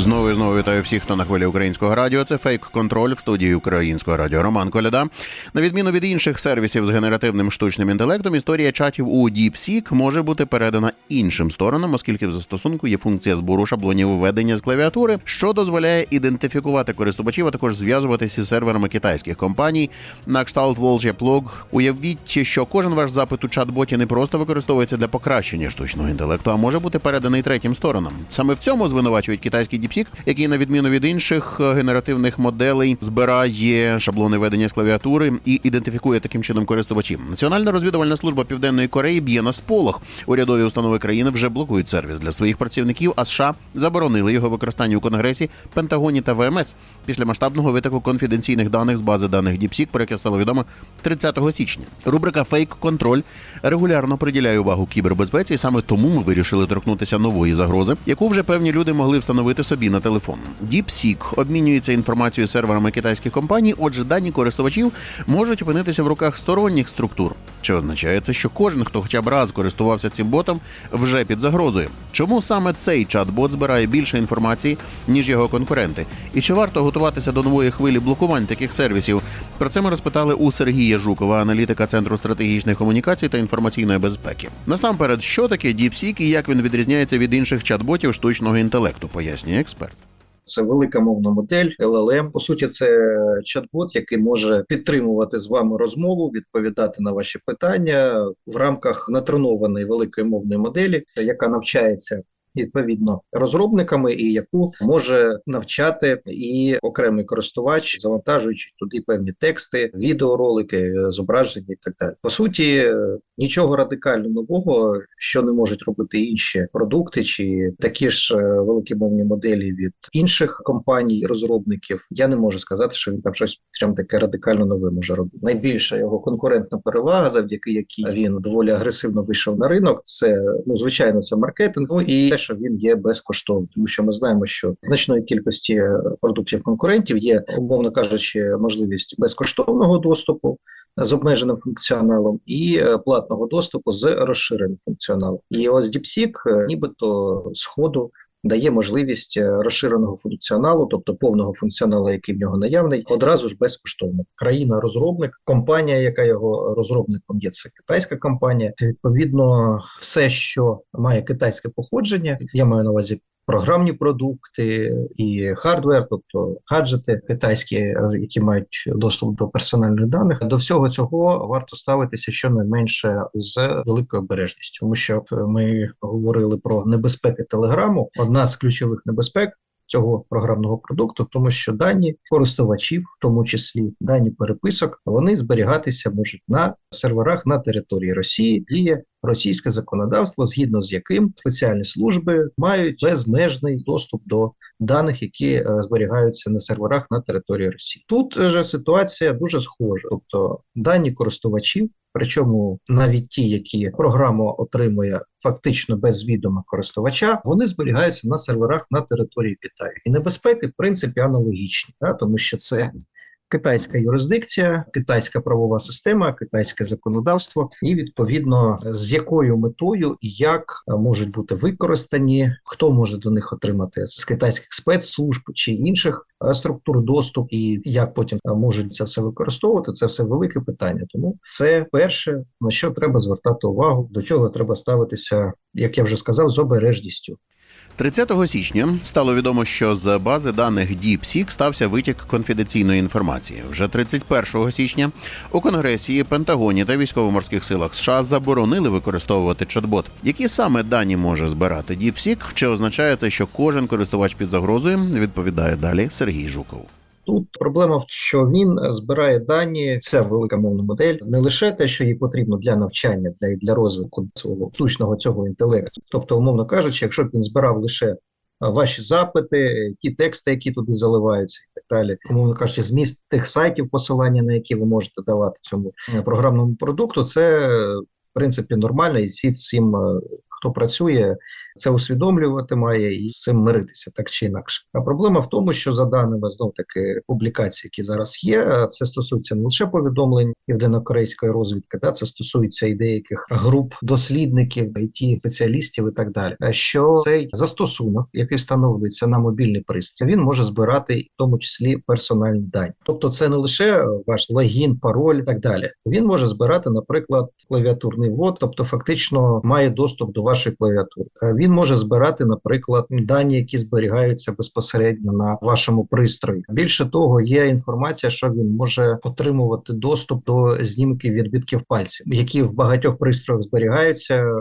Знову і знову вітаю всіх, хто на хвилі українського радіо. Це фейк контроль в студії українського радіо. Роман Коляда. На відміну від інших сервісів з генеративним штучним інтелектом, історія чатів у DeepSeek може бути передана іншим сторонам, оскільки в застосунку є функція збору шаблонів введення з клавіатури, що дозволяє ідентифікувати користувачів, а також зв'язуватися із серверами китайських компаній. На кшталт Volja Plug. Уявіть, що кожен ваш запит у чат-боті не просто використовується для покращення штучного інтелекту, а може бути переданий третім сторонам. Саме в цьому звинувачують китайський DeepSeek, який на відміну від інших е, генеративних моделей збирає шаблони ведення з клавіатури і ідентифікує таким чином користувачів. Національна розвідувальна служба Південної Кореї б'є на сполох. Урядові установи країни вже блокують сервіс для своїх працівників, а США заборонили його використання у Конгресі, Пентагоні та ВМС після масштабного витоку конфіденційних даних з бази даних DeepSeek, про яке стало відомо 30 січня. Рубрика Фейк контроль регулярно приділяє увагу кібербезпеці, і саме тому ми вирішили торкнутися нової загрози, яку вже певні люди могли встановити собі на телефон. DeepSeek обмінюється інформацією серверами китайських компаній, отже, дані користувачів можуть опинитися в руках сторонніх структур. Що означає це, що кожен, хто хоча б раз користувався цим ботом, вже під загрозою. Чому саме цей чат-бот збирає більше інформації ніж його конкуренти? І чи варто готуватися до нової хвилі блокувань таких сервісів? Про це ми розпитали у Сергія Жукова, аналітика Центру стратегічних комунікацій та інформаційної безпеки. Насамперед, що таке DeepSeek і як він відрізняється від інших чат-ботів штучного інтелекту, пояснює експерт. Це велика мовна модель LLM. По суті, це чат-бот, який може підтримувати з вами розмову, відповідати на ваші питання в рамках натренованої великої мовної моделі, яка навчається. Відповідно розробниками, і яку може навчати і окремий користувач, завантажуючи туди певні тексти, відеоролики, зображення і так далі. По суті, нічого радикально нового, що не можуть робити інші продукти, чи такі ж е, великі мовні моделі від інших компаній, розробників. Я не можу сказати, що він там щось прям таке радикально нове може робити. Найбільша його конкурентна перевага, завдяки якій він доволі агресивно вийшов на ринок. Це ну звичайно, це маркетинг. Ну і що він є безкоштовним, тому що ми знаємо, що значної кількості е, продуктів конкурентів є, умовно кажучи, можливість безкоштовного доступу з обмеженим функціоналом і е, платного доступу з розширеним функціоналом. І ось е, нібито з ходу дає можливість е, розширеного функціоналу, тобто повного функціоналу, який в нього наявний, одразу ж безкоштовно. Країна-розробник, компанія, яка його розробником є, це китайська компанія. Відповідно, все, що має китайське походження, я маю на увазі. Програмні продукти і хардвер, тобто гаджети китайські, які мають доступ до персональних даних, до всього цього варто ставитися щонайменше з великою обережністю, тому що е, ми говорили про небезпеки телеграму. Одна з ключових небезпек. Цього програмного продукту, тому що дані користувачів, в тому числі дані переписок, вони зберігатися можуть на серверах на території Росії. Діє російське законодавство, згідно з яким спеціальні служби мають безмежний доступ до даних, які е, зберігаються на серверах на території Росії. Тут же ситуація дуже схожа, тобто дані користувачів. Причому навіть ті, які програма отримує фактично без відома користувача, вони зберігаються на серверах на території Китаю. І небезпеки, в принципі, аналогічні, да? тому що це китайська юрисдикція, китайська правова система, китайське законодавство, і відповідно з якою метою і як е, можуть бути використані, хто може до них отримати з китайських спецслужб чи інших е, структур доступ, і як потім е, можуть це все використовувати, це все велике питання. Тому це перше на що треба звертати увагу, до чого треба ставитися, як я вже сказав, з обережністю. 30 січня стало відомо, що з бази даних DeepSeek стався витік конфіденційної інформації. Вже 31 січня у Конгресі, Пентагоні та військово-морських силах США заборонили використовувати чат-бот. Які саме дані може збирати DeepSeek? Чи означає це, що кожен користувач під загрозою відповідає далі Сергій Жуков. Тут проблема в що він збирає дані. Це велика мовна модель, не лише те, що їй потрібно для навчання, для для розвитку свого штучного цього інтелекту. Тобто, умовно кажучи, якщо б він збирав лише ваші запити, ті тексти, які туди заливаються, і так далі, умовно кажучи, зміст тих сайтів, посилання на які ви можете давати цьому програмному продукту, це в принципі нормально, і всі цим хто працює, це усвідомлювати має і з цим миритися так чи інакше. А проблема в тому, що за даними знов таки публікацій, які зараз є, це стосується не лише повідомлень південно-корейської розвідки, да, це стосується і деяких груп дослідників, it спеціалістів і так далі. Що цей застосунок, який встановлюється на мобільний пристрій, він може збирати в тому числі персональні дані. Тобто, це не лише ваш логін, пароль і так далі. Він може збирати, наприклад, клавіатурний ввод, тобто фактично має доступ до вашої клавіатури. Е, Він може збирати, наприклад, дані, які зберігаються безпосередньо на вашому пристрої. Більше того, є інформація, що він може отримувати доступ до знімків відбитків пальців, які в багатьох пристроях зберігаються, е,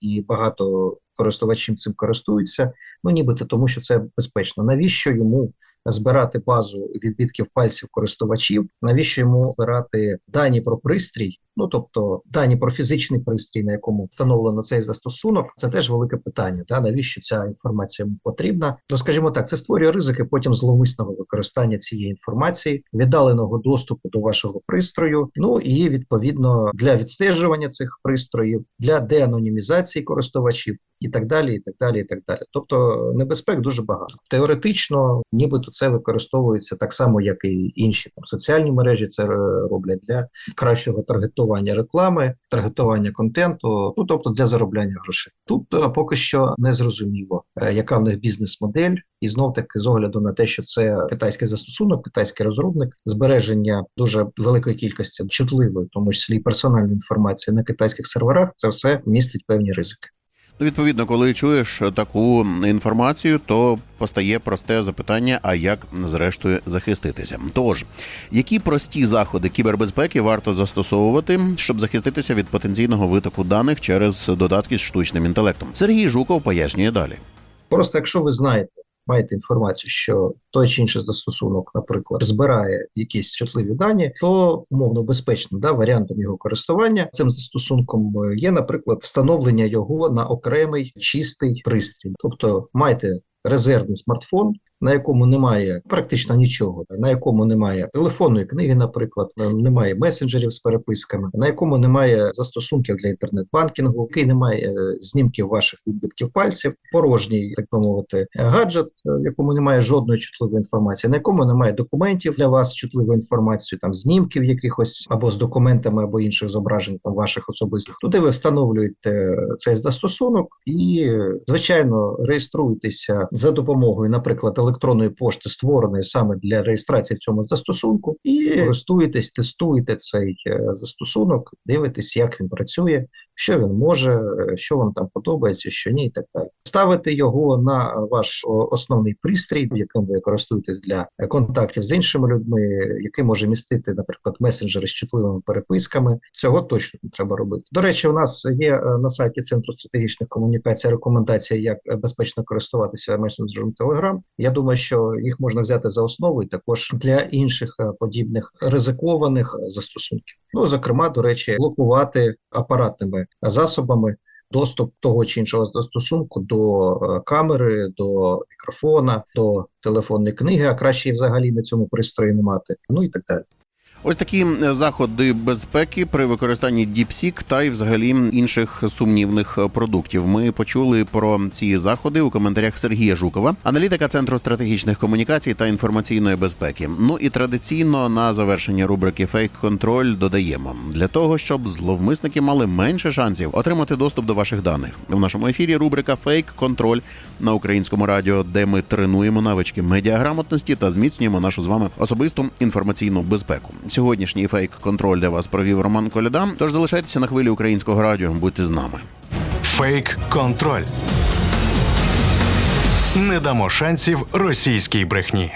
і багато користувачів цим користуються. Ну нібито тому, що це безпечно. Навіщо йому збирати базу відбитків пальців користувачів? Навіщо йому збирати дані про пристрій? Ну тобто дані про фізичний пристрій, на якому встановлено цей застосунок, це теж велике питання. Да? Навіщо ця інформація йому потрібна? Ну скажімо так, це створює ризики потім зловмисного використання цієї інформації, віддаленого доступу до вашого пристрою. Ну і відповідно для відстежування цих пристроїв, для деанонімізації користувачів. І так далі, і так далі, і так далі. Тобто небезпек дуже багато. Теоретично, нібито це використовується так само, як і інші там соціальні мережі. Це роблять для кращого таргетування реклами, таргетування контенту, ну тобто для заробляння грошей. Тут е, поки що не зрозуміло, е, яка в них бізнес-модель, і знов таки з огляду на те, що це китайський застосунок, китайський розробник, збереження дуже великої кількості чутливої, тому числі персональної інформації на китайських серверах, це все містить певні ризики. Ну, відповідно, коли чуєш таку інформацію, то постає просте запитання: а як зрештою захиститися? Тож, які прості заходи кібербезпеки варто застосовувати, щоб захиститися від потенційного витоку даних через додатки з штучним інтелектом? Сергій Жуков пояснює далі. Просто якщо ви знаєте, маєте інформацію, що той чи інший застосунок, наприклад, збирає якісь чутливі дані, то умовно безпечним да, варіантом його користування цим застосунком є, наприклад, встановлення його на окремий чистий пристрій, тобто маєте резервний смартфон. На якому немає практично нічого, на якому немає телефонної книги, наприклад, немає месенджерів з переписками, на якому немає застосунків для інтернет-банкінгу, який немає е, знімків ваших відбитків пальців, порожній, так би мовити, гаджет, е, в якому немає жодної чутливої інформації, на якому немає документів для вас з чутливою інформацією, там знімків якихось або з документами, або інших зображень там ваших особистих. Туди ви встановлюєте цей застосунок і, е, звичайно, реєструєтеся за допомогою, наприклад, електронної пошти, створеної саме для реєстрації в цьому застосунку, і користуєтесь, тестуєте цей е, застосунок, дивитесь, як він працює, що він може, що вам там подобається, що ні, і так далі. Ставити його на ваш основний пристрій, яким ви користуєтесь для контактів з іншими людьми, який може містити, наприклад, месенджери з чутливими переписками. Цього точно не треба робити. До речі, у нас є е, на сайті Центру стратегічних комунікацій рекомендація, як безпечно користуватися месенджером Telegram. Я думаю, що їх можна взяти за основу і також для інших е, подібних ризикованих е, застосунків. Ну, зокрема, до речі, блокувати апаратними засобами доступ того чи іншого застосунку до е, камери, до мікрофона, до телефонної книги, а краще взагалі на цьому пристрої не мати. Ну і так далі. Ось такі заходи безпеки при використанні DeepSeek та й взагалі інших сумнівних е, продуктів. Ми почули про ці заходи у коментарях Сергія Жукова, аналітика центру стратегічних комунікацій та інформаційної безпеки. Ну і традиційно на завершення рубрики Фейк контроль додаємо для того, щоб зловмисники мали менше шансів отримати доступ до ваших даних. В нашому ефірі рубрика Фейк контроль на українському радіо, де ми тренуємо навички медіаграмотності та зміцнюємо нашу з вами особисту інформаційну безпеку. Сьогоднішній фейк контроль для вас провів Роман Коляда. Тож залишайтеся на хвилі українського радіо. Будьте з нами. Фейк контроль. Не дамо шансів російській брехні.